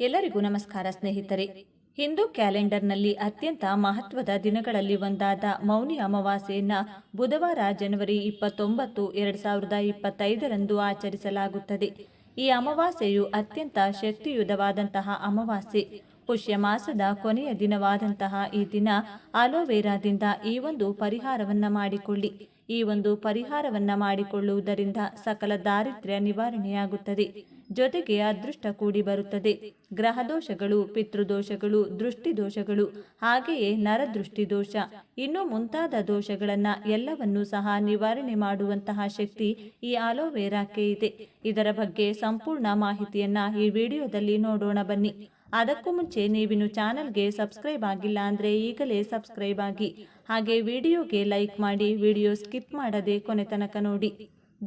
ಎಲ್ಲರಿಗೂ ನಮಸ್ಕಾರ ಸ್ನೇಹಿತರೆ. ಹಿಂದೂ ಕ್ಯಾಲೆಂಡರ್ನಲ್ಲಿ ಅತ್ಯಂತ ಮಹತ್ವದ ದಿನಗಳಲ್ಲಿ ಒಂದಾದ ಮೌನಿ ಅಮಾವಾಸ್ಯೆಯನ್ನ ಬುಧವಾರ ಜನವರಿ ಇಪ್ಪತ್ತೊಂಬತ್ತು, ಎರಡು ಸಾವಿರದ ಇಪ್ಪತ್ತೈದರಂದು ಆಚರಿಸಲಾಗುತ್ತದೆ. ಈ ಅಮಾವಾಸ್ಯೆಯು ಅತ್ಯಂತ ಶಕ್ತಿಯುತವಾದಂತಹ ಅಮಾವಾಸ್ಯೆ. ಪುಷ್ಯ ಮಾಸದ ಕೊನೆಯ ದಿನವಾದಂತಹ ಈ ದಿನ ಅಲೋವೆರಾದಿಂದ ಈ ಒಂದು ಪರಿಹಾರವನ್ನ ಮಾಡಿಕೊಳ್ಳಿ. ಈ ಒಂದು ಪರಿಹಾರವನ್ನ ಮಾಡಿಕೊಳ್ಳುವುದರಿಂದ ಸಕಲ ದಾರಿದ್ರ್ಯ ನಿವಾರಣೆಯಾಗುತ್ತದೆ. ಜೊತೆಗೆ ಅದೃಷ್ಟ ಕೂಡಿ ಬರುತ್ತದೆ. ಗ್ರಹದೋಷಗಳು, ಪಿತೃದೋಷಗಳು ದೃಷ್ಟಿ ದೋಷಗಳು ಹಾಗೆಯೇ ನರದೃಷ್ಟಿ ದೋಷ ಇನ್ನು ಮುಂತಾದ ದೋಷಗಳನ್ನು ಎಲ್ಲವನ್ನೂ ಸಹ ನಿವಾರಣೆ ಮಾಡುವಂತಹ ಶಕ್ತಿ ಈ ಆಲೋವೆರಾಕ್ಕೆ ಇದೆ. ಇದರ ಬಗ್ಗೆ ಸಂಪೂರ್ಣ ಮಾಹಿತಿಯನ್ನ ಈ ವಿಡಿಯೋದಲ್ಲಿ ನೋಡೋಣ ಬನ್ನಿ. ಅದಕ್ಕೂ ಮುಂಚೆ ನೀವಿನ್ನು ಚಾನಲ್ಗೆ ಸಬ್ಸ್ಕ್ರೈಬ್ ಆಗಿಲ್ಲ ಅಂದರೆ ಈಗಲೇ ಸಬ್ಸ್ಕ್ರೈಬ್ ಆಗಿ. ಹಾಗೆ ವಿಡಿಯೋಗೆ ಲೈಕ್ ಮಾಡಿ ವಿಡಿಯೋ ಸ್ಕಿಪ್ ಮಾಡದೆ ಕೊನೆ ತನಕ ನೋಡಿ.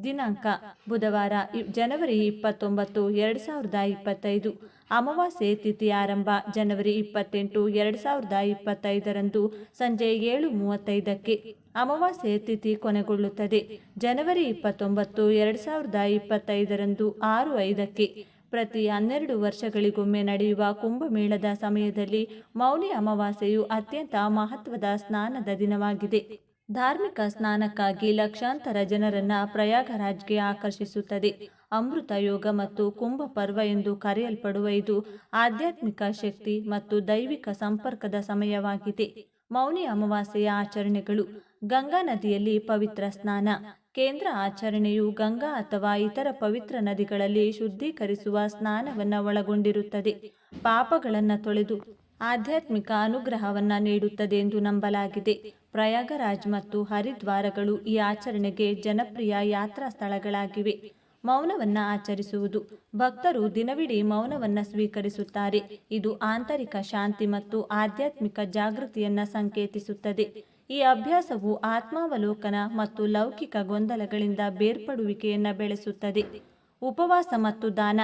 ದಿನಾಂಕ ಬುಧವಾರ ಜನವರಿ ಇಪ್ಪತ್ತೊಂಬತ್ತು, ಎರಡು ಸಾವಿರದ ಇಪ್ಪತ್ತೈದು. ಅಮಾವಾಸ್ಯೆ ತಿಥಿ ಆರಂಭ, ಜನವರಿ ಇಪ್ಪತ್ತೆಂಟು, ಎರಡು ಸಾವಿರದ ಇಪ್ಪತ್ತೈದರಂದು ಸಂಜೆ ಏಳು ಮೂವತ್ತೈದಕ್ಕೆ ಅಮಾವಾಸ್ಯೆ ತಿಥಿ ಕೊನೆಗೊಳ್ಳುತ್ತದೆ. ಜನವರಿ ಇಪ್ಪತ್ತೊಂಬತ್ತು, ಎರಡು ಸಾವಿರದ ಇಪ್ಪತ್ತೈದರಂದು ಆರು ಐದಕ್ಕೆ ಪ್ರತಿ ಹನ್ನೆರಡು ವರ್ಷಗಳಿಗೊಮ್ಮೆ ನಡೆಯುವ ಕುಂಭಮೇಳದ ಸಮಯದಲ್ಲಿ ಮೌನಿ ಅಮಾವಾಸ್ಯೆಯು ಅತ್ಯಂತ ಮಹತ್ವದ ಸ್ನಾನದ ದಿನವಾಗಿದೆ. ಧಾರ್ಮಿಕ ಸ್ನಾನಕ್ಕಾಗಿ ಲಕ್ಷಾಂತರ ಜನರನ್ನ ಪ್ರಯಾಗರಾಜ್ಗೆ ಆಕರ್ಷಿಸುತ್ತದೆ. ಅಮೃತ ಯೋಗ ಮತ್ತು ಕುಂಭ ಪರ್ವ ಎಂದು ಕರೆಯಲ್ಪಡುವ ಇದು ಆಧ್ಯಾತ್ಮಿಕ ಶಕ್ತಿ ಮತ್ತು ದೈವಿಕ ಸಂಪರ್ಕದ ಸಮಯವಾಗಿದೆ. ಮೌನಿ ಅಮಾವಾಸ್ಯೆಯ ಆಚರಣೆಗಳು, ಗಂಗಾ ನದಿಯಲ್ಲಿ ಪವಿತ್ರ ಸ್ನಾನ, ಕೇಂದ್ರ ಆಚರಣೆಯು ಗಂಗಾ ಅಥವಾ ಇತರ ಪವಿತ್ರ ನದಿಗಳಲ್ಲಿ ಶುದ್ಧೀಕರಿಸುವ ಸ್ನಾನವನ್ನು ಒಳಗೊಂಡಿರುತ್ತದೆ. ಪಾಪಗಳನ್ನು ತೊಳೆದು ಆಧ್ಯಾತ್ಮಿಕ ಅನುಗ್ರಹವನ್ನ ನೀಡುತ್ತದೆ ಎಂದು ನಂಬಲಾಗಿದೆ. ಪ್ರಯಾಗರಾಜ್ ಮತ್ತು ಹರಿದ್ವಾರಗಳು ಈ ಆಚರಣೆಗೆ ಜನಪ್ರಿಯ ಯಾತ್ರಾ ಸ್ಥಳಗಳಾಗಿವೆ. ಮೌನವನ್ನ ಆಚರಿಸುವುದು. ಭಕ್ತರು ದಿನವಿಡೀ ಮೌನವನ್ನ ಸ್ವೀಕರಿಸುತ್ತಾರೆ. ಇದು ಆಂತರಿಕ ಶಾಂತಿ ಮತ್ತು ಆಧ್ಯಾತ್ಮಿಕ ಜಾಗೃತಿಯನ್ನ ಸಂಕೇತಿಸುತ್ತದೆ. ಈ ಅಭ್ಯಾಸವು ಆತ್ಮಾವಲೋಕನ ಮತ್ತು ಲೌಕಿಕ ಗೊಂದಲಗಳಿಂದ ಬೇರ್ಪಡುವಿಕೆಯನ್ನ ಬೆಳೆಸುತ್ತದೆ. ಉಪವಾಸ ಮತ್ತು ದಾನ.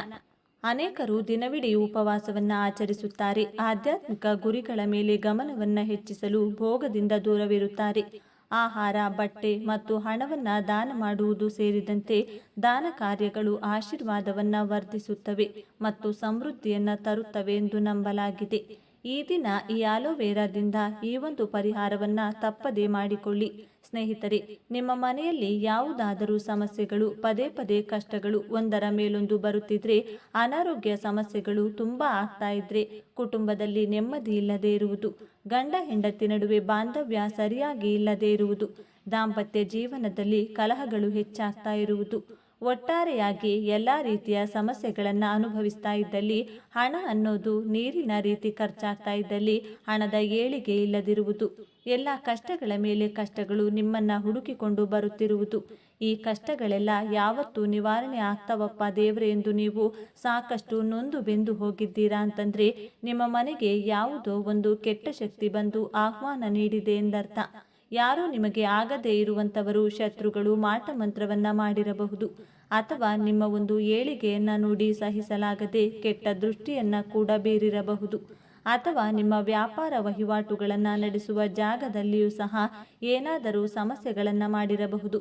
ಅನೇಕರು ದಿನವಿಡೀ ಉಪವಾಸವನ್ನು ಆಚರಿಸುತ್ತಾರೆ. ಆಧ್ಯಾತ್ಮಿಕ ಗುರಿಗಳ ಮೇಲೆ ಗಮನವನ್ನು ಹೆಚ್ಚಿಸಲು ಭೋಗದಿಂದ ದೂರವಿರುತ್ತಾರೆ. ಆಹಾರ, ಬಟ್ಟೆ ಮತ್ತು ಹಣವನ್ನು ದಾನ ಮಾಡುವುದು ಸೇರಿದಂತೆ ದಾನ ಕಾರ್ಯಗಳು ಆಶೀರ್ವಾದವನ್ನು ವರ್ಧಿಸುತ್ತವೆ ಮತ್ತು ಸಮೃದ್ಧಿಯನ್ನು ತರುತ್ತವೆ ಎಂದು ನಂಬಲಾಗಿದೆ. ಈ ದಿನ ಈ ಆಲೋವೆರಾದಿಂದ ಈ ಒಂದು ಪರಿಹಾರವನ್ನ ತಪ್ಪದೇ ಮಾಡಿಕೊಳ್ಳಿ. ಸ್ನೇಹಿತರೆ, ನಿಮ್ಮ ಮನೆಯಲ್ಲಿ ಯಾವುದಾದರೂ ಸಮಸ್ಯೆಗಳು, ಪದೇ ಪದೇ ಕಷ್ಟಗಳು ಒಂದರ ಮೇಲೊಂದು ಬರುತ್ತಿದ್ರೆ, ಅನಾರೋಗ್ಯ ಸಮಸ್ಯೆಗಳು ತುಂಬಾ ಆಗ್ತಾ ಇದ್ರೆ ಕುಟುಂಬದಲ್ಲಿ ನೆಮ್ಮದಿ ಇಲ್ಲದೆ ಇರುವುದು, ಗಂಡ ಹೆಂಡತಿ ನಡುವೆ ಬಾಂಧವ್ಯ ಸರಿಯಾಗಿ ಇಲ್ಲದೆ ಇರುವುದು, ದಾಂಪತ್ಯ ಜೀವನದಲ್ಲಿ ಕಲಹಗಳು ಹೆಚ್ಚಾಗ್ತಾ ಇರುವುದು ಒಟ್ಟಾರೆಯಾಗಿ ಎಲ್ಲ ರೀತಿಯ ಸಮಸ್ಯೆಗಳನ್ನು ಅನುಭವಿಸ್ತಾ ಇದ್ದಲ್ಲಿ, ಹಣ ಅನ್ನೋದು ನೀರಿನ ರೀತಿ ಖರ್ಚಾಗ್ತಾ ಇದ್ದಲ್ಲಿ ಹಣದ ಏಳಿಗೆ ಇಲ್ಲದಿರುವುದು. ಎಲ್ಲ ಕಷ್ಟಗಳ ಮೇಲೆ ಕಷ್ಟಗಳು ನಿಮ್ಮನ್ನ ಹುಡುಕಿಕೊಂಡು ಬರುತ್ತಿರುವುದು. ಈ ಕಷ್ಟಗಳೆಲ್ಲ ಯಾವತ್ತೂ ನಿವಾರಣೆ ಆಗ್ತಾವಪ್ಪ ದೇವ್ರೆ ಎಂದು ನೀವು ಸಾಕಷ್ಟು ನೊಂದು ಬೆಂದು ಹೋಗಿದ್ದೀರಾ ಅಂತಂದ್ರೆ, ನಿಮ್ಮ ಮನೆಗೆ ಯಾವುದೋ ಒಂದು ಕೆಟ್ಟ ಶಕ್ತಿ ಬಂದು ಆಹ್ವಾನ ನೀಡಿದೆ ಎಂದರ್ಥ. ಯಾರೂ ನಿಮಗೆ ಆಗದೇ ಇರುವಂತವರು ಶತ್ರುಗಳು ಮಾಟ ಮಂತ್ರವನ್ನ ಮಾಡಿರಬಹುದು. ಅಥವಾ ನಿಮ್ಮ ಒಂದು ಏಳಿಗೆಯನ್ನು ನೋಡಿ ಸಹಿಸಲಾಗದೆ ಕೆಟ್ಟ ದೃಷ್ಟಿಯನ್ನು ಕೂಡ ಬೀರಿರಬಹುದು. ಅಥವಾ ನಿಮ್ಮ ವ್ಯಾಪಾರ ವಹಿವಾಟುಗಳನ್ನು ನಡೆಸುವ ಜಾಗದಲ್ಲಿಯೂ ಸಹ ಏನಾದರೂ ಸಮಸ್ಯೆಗಳನ್ನು ಮಾಡಿರಬಹುದು.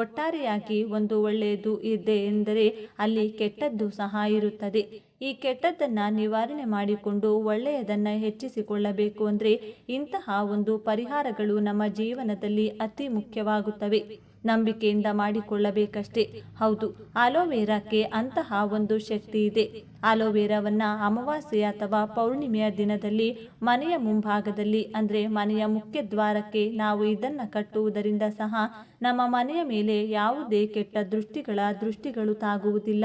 ಒಟ್ಟಾರೆಯಾಗಿ ಒಂದು ಒಳ್ಳೆಯದು ಇದೆ ಎಂದರೆ ಅಲ್ಲಿ ಕೆಟ್ಟದ್ದು ಸಹ ಇರುತ್ತದೆ. ಈ ಕೆಟ್ಟದ್ದನ್ನು ನಿವಾರಣೆ ಮಾಡಿಕೊಂಡು ಒಳ್ಳೆಯದನ್ನು ಹೆಚ್ಚಿಸಿಕೊಳ್ಳಬೇಕು ಅಂದರೆ ಇಂತಹ ಒಂದು ಪರಿಹಾರಗಳು ನಮ್ಮ ಜೀವನದಲ್ಲಿ ಅತಿ ಮುಖ್ಯವಾಗುತ್ತವೆ. ನಂಬಿಕೆಯಿಂದ ಮಾಡಿಕೊಳ್ಳಬೇಕಷ್ಟೇ. ಹೌದು ಅಲೋವೆರಾಕ್ಕೆ ಅಂತಹ ಒಂದು ಶಕ್ತಿ ಇದೆ. ಅಲೋವೆರಾವನ್ನ ಅಮಾವಾಸ್ಯೆ ಅಥವಾ ಪೌರ್ಣಿಮೆಯ ದಿನದಲ್ಲಿ ಮನೆಯ ಮುಂಭಾಗದಲ್ಲಿ, ಅಂದರೆ ಮನೆಯ ಮುಖ್ಯ ದ್ವಾರಕ್ಕೆ ನಾವು ಇದನ್ನ ಕಟ್ಟುವುದರಿಂದ ಸಹ ನಮ್ಮ ಮನೆಯ ಮೇಲೆ ಯಾವುದೇ ಕೆಟ್ಟ ದೃಷ್ಟಿಗಳ ದೃಷ್ಟಿಗಳು ತಾಗುವುದಿಲ್ಲ.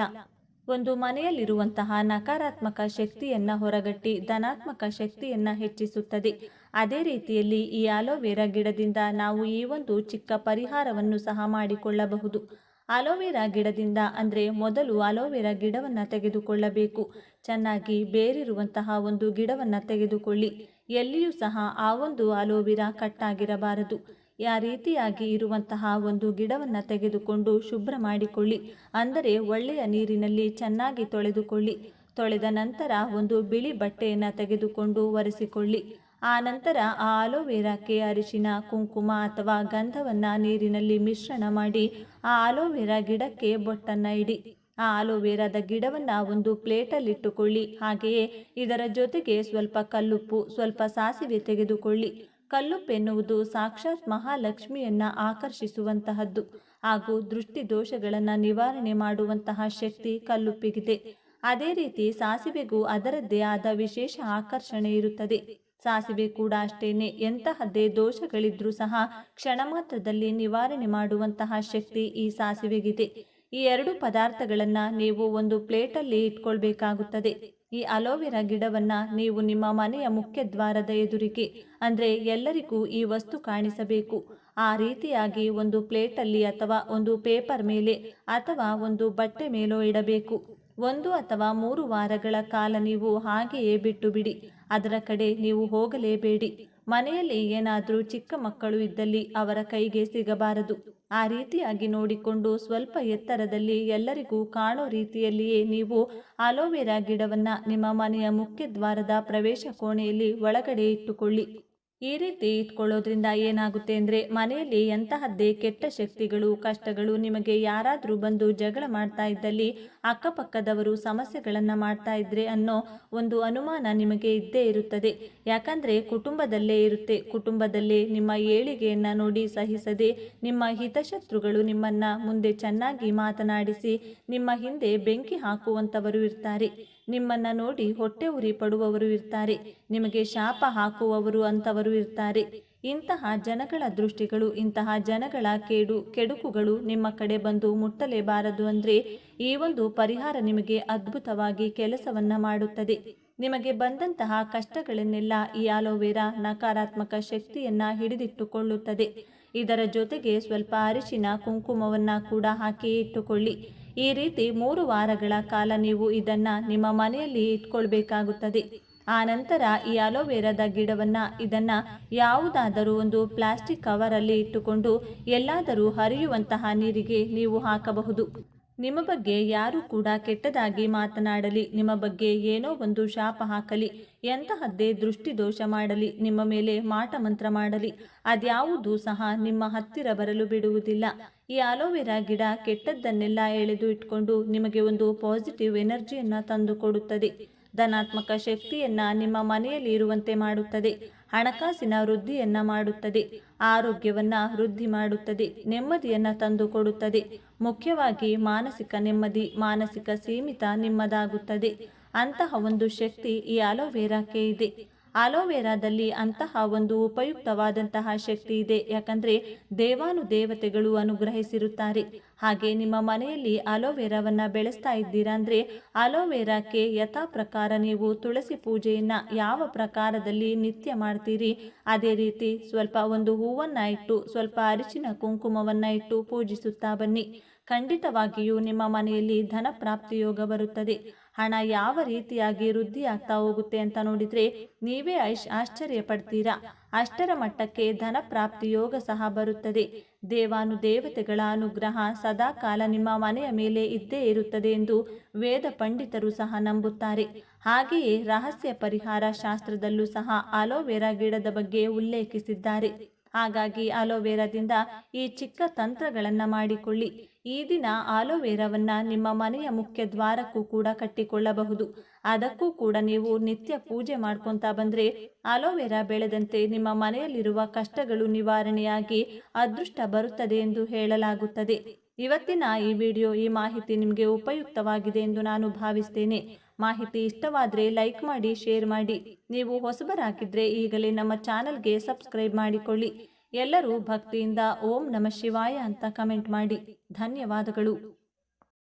ಒಂದು ಮನೆಯಲ್ಲಿರುವಂತಹ ನಕಾರಾತ್ಮಕ ಶಕ್ತಿಯನ್ನ ಹೊರಗಟ್ಟಿ ಧನಾತ್ಮಕ ಶಕ್ತಿಯನ್ನ ಹೆಚ್ಚಿಸುತ್ತದೆ. ಅದೇ ರೀತಿಯಲ್ಲಿ ಈ ಅಲೋವೆರಾ ಗಿಡದಿಂದ ನಾವು ಈ ಒಂದು ಚಿಕ್ಕ ಪರಿಹಾರವನ್ನು ಸಹ ಮಾಡಿಕೊಳ್ಳಬಹುದು. ಅಲೋವೆರಾ ಗಿಡದಿಂದ ಅಂದರೆ ಮೊದಲು ಅಲೋವೆರಾ ಗಿಡವನ್ನು ತೆಗೆದುಕೊಳ್ಳಬೇಕು. ಚೆನ್ನಾಗಿ ಬೇರಿರುವಂತಹ ಒಂದು ಗಿಡವನ್ನು ತೆಗೆದುಕೊಳ್ಳಿ. ಎಲ್ಲಿಯೂ ಸಹ ಆ ಒಂದು ಅಲೋವೆರಾ ಕಟ್ಟಾಗಿರಬಾರದು ಆ ರೀತಿಯಾಗಿ ಇರುವಂತಹ ಒಂದು ಗಿಡವನ್ನು ತೆಗೆದುಕೊಂಡು ಶುಭ್ರ ಮಾಡಿಕೊಳ್ಳಿ. ಅಂದರೆ ಒಳ್ಳೆಯ ನೀರಿನಲ್ಲಿ ಚೆನ್ನಾಗಿ ತೊಳೆದುಕೊಳ್ಳಿ. ತೊಳೆದ ನಂತರ ಒಂದು ಬಿಳಿ ಬಟ್ಟೆಯನ್ನು ತೆಗೆದುಕೊಂಡು ಒರೆಸಿಕೊಳ್ಳಿ. ಆ ನಂತರ ಆ ಅಲೋವೆರಾಕ್ಕೆ ಅರಿಶಿನ, ಕುಂಕುಮ ಅಥವಾ ಗಂಧವನ್ನು ನೀರಿನಲ್ಲಿ ಮಿಶ್ರಣ ಮಾಡಿ ಆ ಅಲೋವೆರಾ ಗಿಡಕ್ಕೆ ಬೊಟ್ಟನ್ನು ಇಡಿ. ಆ ಅಲೋವೆರಾದ ಗಿಡವನ್ನು ಒಂದು ಪ್ಲೇಟಲ್ಲಿಟ್ಟುಕೊಳ್ಳಿ ಹಾಗೆಯೇ ಇದರ ಜೊತೆಗೆ ಸ್ವಲ್ಪ ಕಲ್ಲುಪ್ಪು, ಸ್ವಲ್ಪ ಸಾಸಿವೆ ತೆಗೆದುಕೊಳ್ಳಿ. ಕಲ್ಲುಪ್ಪು ಎನ್ನುವುದು ಸಾಕ್ಷಾತ್ ಮಹಾಲಕ್ಷ್ಮಿಯನ್ನು ಆಕರ್ಷಿಸುವಂತಹದ್ದು. ಹಾಗೂ ದೃಷ್ಟಿ ದೋಷಗಳನ್ನು ನಿವಾರಣೆ ಮಾಡುವಂತಹ ಶಕ್ತಿ ಕಲ್ಲುಪ್ಪಿಗಿದೆ. ಅದೇ ರೀತಿ ಸಾಸಿವೆಗೂ ಅದರದ್ದೇ ಆದ ವಿಶೇಷ ಆಕರ್ಷಣೆ ಇರುತ್ತದೆ. ಸಾಸಿವೆ ಕೂಡ ಅಷ್ಟೇನೆ. ಎಂತಹದ್ದೇ ದೋಷಗಳಿದ್ರೂ ಸಹ ಕ್ಷಣ ಮಾತ್ರದಲ್ಲಿ ನಿವಾರಣೆ ಮಾಡುವಂತಹ ಶಕ್ತಿ ಈ ಸಾಸಿವೆಗಿದೆ. ಈ ಎರಡು ಪದಾರ್ಥಗಳನ್ನ ನೀವು ಒಂದು ಪ್ಲೇಟಲ್ಲಿ ಇಟ್ಕೊಳ್ಬೇಕಾಗುತ್ತದೆ. ಈ ಅಲೋವೆರಾ ಗಿಡವನ್ನ ನೀವು ನಿಮ್ಮ ಮನೆಯ ಮುಖ್ಯ ದ್ವಾರದ ಎದುರಿಗೆ, ಅಂದ್ರೆ ಎಲ್ಲರಿಗೂ ಈ ವಸ್ತು ಕಾಣಿಸಬೇಕು. ಆ ರೀತಿಯಾಗಿ ಒಂದು ಪ್ಲೇಟಲ್ಲಿ ಅಥವಾ ಒಂದು ಪೇಪರ್ ಮೇಲೆ ಅಥವಾ ಒಂದು ಬಟ್ಟೆ ಮೇಲೋ ಇಡಬೇಕು. ಒಂದು ಅಥವಾ ಮೂರು ವಾರಗಳ ಕಾಲ ನೀವು ಹಾಗೆಯೇ ಬಿಟ್ಟು ಬಿಡಿ ಅದರ ಕಡೆ ನೀವು ಹೋಗಲೇಬೇಡಿ. ಮನೆಯಲ್ಲಿ ಏನಾದರೂ ಚಿಕ್ಕ ಮಕ್ಕಳು ಇದ್ದಲ್ಲಿ ಅವರ ಕೈಗೆ ಸಿಗಬಾರದು. ಆ ರೀತಿಯಾಗಿ ನೋಡಿಕೊಂಡು ಸ್ವಲ್ಪ ಎತ್ತರದಲ್ಲಿ ಎಲ್ಲರಿಗೂ ಕಾಣೋ ರೀತಿಯಲ್ಲಿಯೇ ನೀವು ಅಲೋವೆರಾ ಗಿಡವನ್ನು ನಿಮ್ಮ ಮನೆಯ ಮುಖ್ಯ ದ್ವಾರದ ಪ್ರವೇಶ ಕೋಣೆಯಲ್ಲಿ ಒಳಗಡೆ ಇಟ್ಟುಕೊಳ್ಳಿ. ಈ ರೀತಿ ಇಟ್ಕೊಳ್ಳೋದ್ರಿಂದ ಏನಾಗುತ್ತೆ ಅಂದರೆ ಮನೆಯಲ್ಲಿ ಎಂತಹದ್ದೇ ಕೆಟ್ಟ ಶಕ್ತಿಗಳು, ಕಷ್ಟಗಳು ನಿಮಗೆ ಯಾರಾದರೂ ಬಂದು ಜಗಳ ಮಾಡ್ತಾ ಇದ್ದಲ್ಲಿ ಅಕ್ಕಪಕ್ಕದವರು ಸಮಸ್ಯೆಗಳನ್ನು ಮಾಡ್ತಾ ಇದ್ರೆ ಅನ್ನೋ ಒಂದು ಅನುಮಾನ ನಿಮಗೆ ಇದ್ದೇ ಇರುತ್ತದೆ. ಯಾಕಂದರೆ ಕುಟುಂಬದಲ್ಲೇ ಇರುತ್ತೆ. ಕುಟುಂಬದಲ್ಲೇ ನಿಮ್ಮ ಏಳಿಗೆಯನ್ನು ನೋಡಿ ಸಹಿಸದೆ ನಿಮ್ಮ ಹಿತಶತ್ರುಗಳು ನಿಮ್ಮನ್ನು ಮುಂದೆ ಚೆನ್ನಾಗಿ ಮಾತನಾಡಿಸಿ ನಿಮ್ಮ ಹಿಂದೆ ಬೆಂಕಿ ಹಾಕುವಂಥವರು ಇರ್ತಾರೆ. ನಿಮ್ಮನ್ನ ನೋಡಿ ಹೊಟ್ಟೆ ಉರಿ ಪಡುವವರು ಇರ್ತಾರೆ. ನಿಮಗೆ ಶಾಪ ಹಾಕುವವರು ಅಂತವರು ಇರ್ತಾರೆ. ಇಂತಹ ಜನಗಳ ದೃಷ್ಟಿಗಳು, ಇಂತಹ ಜನಗಳ ಕೇಡು, ಕೆಡುಕುಗಳು ನಿಮ್ಮ ಕಡೆ ಬಂದು ಮುಟ್ಟಲೇಬಾರದು ಅಂದರೆ ಈ ಒಂದು ಪರಿಹಾರ ನಿಮಗೆ ಅದ್ಭುತವಾಗಿ ಕೆಲಸವನ್ನ ಮಾಡುತ್ತದೆ. ನಿಮಗೆ ಬಂದಂತಹ ಕಷ್ಟಗಳನ್ನೆಲ್ಲ ಈ ಆಲೋವೆರಾ ನಕಾರಾತ್ಮಕ ಶಕ್ತಿಯನ್ನ ಹಿಡಿದಿಟ್ಟುಕೊಳ್ಳುತ್ತದೆ. ಇದರ ಜೊತೆಗೆ ಸ್ವಲ್ಪ ಅರಿಶಿನ, ಕುಂಕುಮವನ್ನ ಕೂಡ ಹಾಕಿ ಇಟ್ಟುಕೊಳ್ಳಿ. ಈ ರೀತಿ ಮೂರು ವಾರಗಳ ಕಾಲ ನೀವು ಇದನ್ನು ನಿಮ್ಮ ಮನೆಯಲ್ಲಿ ಇಟ್ಕೊಳ್ಬೇಕಾಗುತ್ತದೆ. ಆ ನಂತರ ಈ ಅಲೋವೆರಾದ ಗಿಡವನ್ನು ಇದನ್ನು ಯಾವುದಾದರೂ ಒಂದು ಪ್ಲಾಸ್ಟಿಕ್ ಕವರಲ್ಲಿ ಇಟ್ಟುಕೊಂಡು ಎಲ್ಲಾದರೂ ಹರಿಯುವಂತಹ ನೀರಿಗೆ ನೀವು ಹಾಕಬಹುದು. ನಿಮ್ಮ ಬಗ್ಗೆ ಯಾರು ಕೂಡ ಕೆಟ್ಟದಾಗಿ ಮಾತನಾಡಲಿ. ನಿಮ್ಮ ಬಗ್ಗೆ ಏನೋ ಒಂದು ಶಾಪ ಹಾಕಲಿ. ಎಂತಹದ್ದೇ ದೃಷ್ಟಿದೋಷ ಮಾಡಲಿ. ನಿಮ್ಮ ಮೇಲೆ ಮಾಟ ಮಂತ್ರ ಮಾಡಲಿ. ಅದ್ಯಾವುದೂ ಸಹ ನಿಮ್ಮ ಹತ್ತಿರ ಬರಲು ಬಿಡುವುದಿಲ್ಲ. ಈ ಅಲೋವೆರಾ ಗಿಡ ಕೆಟ್ಟದ್ದನ್ನೆಲ್ಲ ಎಳೆದು ಇಟ್ಕೊಂಡು ನಿಮಗೆ ಒಂದು ಪಾಸಿಟಿವ್ ಎನರ್ಜಿಯನ್ನು ತಂದು ಕೊಡುತ್ತದೆ ಧನಾತ್ಮಕ ಶಕ್ತಿಯನ್ನ ನಿಮ್ಮ ಮನೆಯಲ್ಲಿ ಇರುವಂತೆ ಮಾಡುತ್ತದೆ. ಹಣಕಾಸಿನ ವೃದ್ಧಿಯನ್ನ ಮಾಡುತ್ತದೆ. ಆರೋಗ್ಯವನ್ನ ವೃದ್ಧಿ ಮಾಡುತ್ತದೆ. ನೆಮ್ಮದಿಯನ್ನ ತಂದು ಕೊಡುತ್ತದೆ ಮುಖ್ಯವಾಗಿ ಮಾನಸಿಕ ನೆಮ್ಮದಿ ಮಾನಸಿಕ ಸೀಮಿತ ನಿಮ್ಮದಾಗುತ್ತದೆ. ಅಂತಹ ಒಂದು ಶಕ್ತಿ ಈ ಅಲೋವೆರಾಕ್ಕೆ ಇದೆ. ಅಲೋವೆರಾದಲ್ಲಿ ಅಂತಹ ಒಂದು ಉಪಯುಕ್ತವಾದಂತಹ ಶಕ್ತಿ ಇದೆ. ಯಾಕಂದ್ರೆ ದೇವಾನು ದೇವತೆಗಳು ಅನುಗ್ರಹಿಸಿರುತ್ತಾರೆ. ಹಾಗೆ ನಿಮ್ಮ ಮನೆಯಲ್ಲಿ ಅಲೋವೆರಾವನ್ನ ಬೆಳೆಸ್ತಾ ಇದ್ದೀರಾ ಅಂದ್ರೆ ಅಲೋವೆರಾಕ್ಕೆ ಯಥಾ ಪ್ರಕಾರ ನೀವು ತುಳಸಿ ಪೂಜೆಯನ್ನು ಯಾವ ಪ್ರಕಾರದಲ್ಲಿ ನಿತ್ಯ ಮಾಡ್ತೀರಿ? ಅದೇ ರೀತಿ ಸ್ವಲ್ಪ ಒಂದು ಹೂವನ್ನ ಇಟ್ಟು, ಸ್ವಲ್ಪ ಅರಿಚಿನ ಕುಂಕುಮವನ್ನ ಇಟ್ಟು ಪೂಜಿಸುತ್ತಾ ಬನ್ನಿ. ಖಂಡಿತವಾಗಿಯೂ ನಿಮ್ಮ ಮನೆಯಲ್ಲಿ ಧನ ಪ್ರಾಪ್ತಿ ಯೋಗ ಬರುತ್ತದೆ. ಹಣ ಯಾವ ರೀತಿಯಾಗಿ ವೃದ್ಧಿ ಆಗ್ತಾ ಹೋಗುತ್ತೆ ಅಂತ ನೋಡಿದ್ರೆ ನೀವೇ ಐಶ್ ಆಶ್ಚರ್ಯ ಪಡ್ತೀರಾ ಅಷ್ಟರ ಮಟ್ಟಕ್ಕೆ ಧನ ಪ್ರಾಪ್ತಿ ಯೋಗ ಸಹ ಬರುತ್ತದೆ. ದೇವಾನು ದೇವತೆಗಳ ಅನುಗ್ರಹ ಸದಾ ಕಾಲ ನಿಮ್ಮ ಮನೆಯ ಮೇಲೆ ಇದ್ದೇ ಇರುತ್ತದೆ ಎಂದು ವೇದ ಪಂಡಿತರು ಸಹ ನಂಬುತ್ತಾರೆ. ಹಾಗೆಯೇ ರಹಸ್ಯ ಪರಿಹಾರ ಶಾಸ್ತ್ರದಲ್ಲೂ ಸಹ ಅಲೋವೆರಾ ಗಿಡದ ಬಗ್ಗೆ ಉಲ್ಲೇಖಿಸಿದ್ದಾರೆ. ಹಾಗಾಗಿ ಅಲೋವೆರಾದಿಂದ ಈ ಚಿಕ್ಕ ತಂತ್ರಗಳನ್ನು ಮಾಡಿಕೊಳ್ಳಿ. ಈ ದಿನ ಆಲೋವೇರಾವನ್ನು ನಿಮ್ಮ ಮನೆಯ ಮುಖ್ಯ ದ್ವಾರಕ್ಕೂ ಕೂಡ ಕಟ್ಟಿಕೊಳ್ಳಬಹುದು. ಅದಕ್ಕೂ ಕೂಡ ನೀವು ನಿತ್ಯ ಪೂಜೆ ಮಾಡ್ಕೊತಾ ಬಂದರೆ ಅಲೋವೆರಾ ಬೆಳೆದಂತೆ ನಿಮ್ಮ ಮನೆಯಲ್ಲಿರುವ ಕಷ್ಟಗಳು ನಿವಾರಣೆಯಾಗಿ ಅದೃಷ್ಟ ಬರುತ್ತದೆ ಎಂದು ಹೇಳಲಾಗುತ್ತದೆ. ಇವತ್ತಿನ ಈ ವಿಡಿಯೋ ಈ ಮಾಹಿತಿ ನಿಮಗೆ ಉಪಯುಕ್ತವಾಗಿದೆ ಎಂದು ನಾನು ಭಾವಿಸ್ತೇನೆ. ಮಾಹಿತಿ ಇಷ್ಟವಾದರೆ ಲೈಕ್ ಮಾಡಿ, ಶೇರ್ ಮಾಡಿ. ನೀವು ಹೊಸಬರಾಗಿದ್ದರೆ ಈಗಲೇ ನಮ್ಮ ಚಾನಲ್ಗೆ ಸಬ್ಸ್ಕ್ರೈಬ್ ಮಾಡಿಕೊಳ್ಳಿ. ಎಲ್ಲರೂ ಭಕ್ತಿಯಿಂದ ಓಂ ನಮ ಶಿವಾಯ ಅಂತ ಕಮೆಂಟ್ ಮಾಡಿ. ಧನ್ಯವಾದಗಳು.